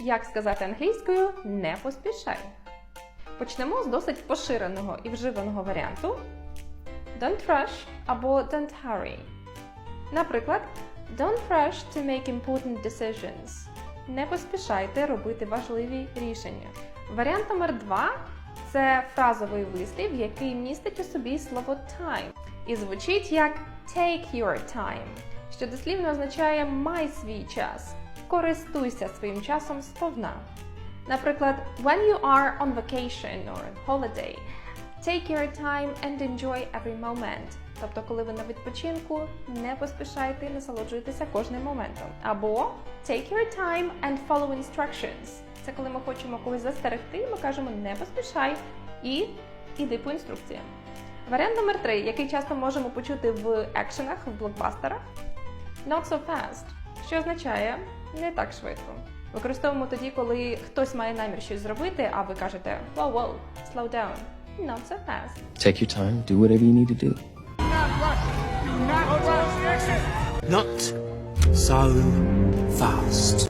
Як сказати англійською не поспішай. Почнемо з досить поширеного і вживаного варіанту Don't rush або Don't hurry. Наприклад, Don't rush to make important decisions. Не поспішайте робити важливі рішення. Варіант номер два це фразовий вислів, який містить у собі слово time і звучить як take your time, що дослівно означає май свій час, користуйся своїм часом сповна. Наприклад, when you are on vacation or on holiday, take your time and enjoy every moment. Тобто, коли ви на відпочинку, не поспішайте, насолоджуйтеся кожним моментом. Або take your time and follow instructions. Це коли ми хочемо когось застерегти, ми кажемо не поспішай і іди по інструкціям. Варіант номер три, який часто можемо почути в екшенах, в блокбастерах. Not so fast, що означає не так швидко. Використовуємо тоді, коли хтось має намір щось зробити, а ви кажете «Whoa, whoa, slow down, not so fast. Take your time, do whatever you need to do. Not so fast.